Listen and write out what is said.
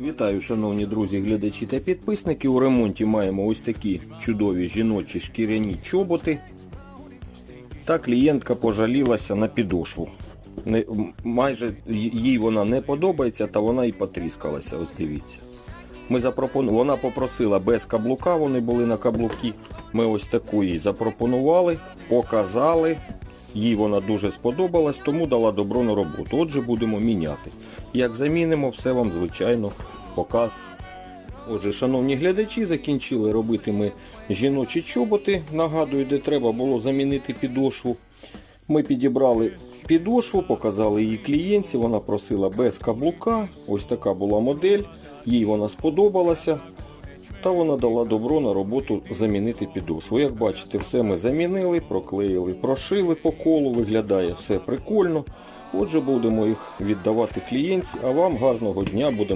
Вітаю, шановні друзі, глядачі та підписники. У ремонті маємо ось такі чудові жіночі шкіряні чоботи. Та клієнтка пожалілася на підошву. Не, майже їй вона не подобається, та вона і потріскалася. Ось дивіться. Ми запропон... Вона попросила без каблука, вони були на каблуки. Ми ось таку їй запропонували, показали. Їй вона дуже сподобалась, тому дала добро на роботу. Отже, будемо міняти. Як замінимо, все вам, звичайно, покажу. Отже, шановні глядачі, закінчили робити ми жіночі чоботи. Нагадую, де треба було замінити підошву. Ми підібрали підошву, показали її клієнтці. Вона просила без каблука. Ось така була модель. Їй вона сподобалася. Та вона дала добро на роботу замінити підошву. Як бачите, все ми замінили, проклеїли, прошили по колу, виглядає все прикольно. Отже, будемо їх віддавати клієнтці, а вам гарного дня будемо.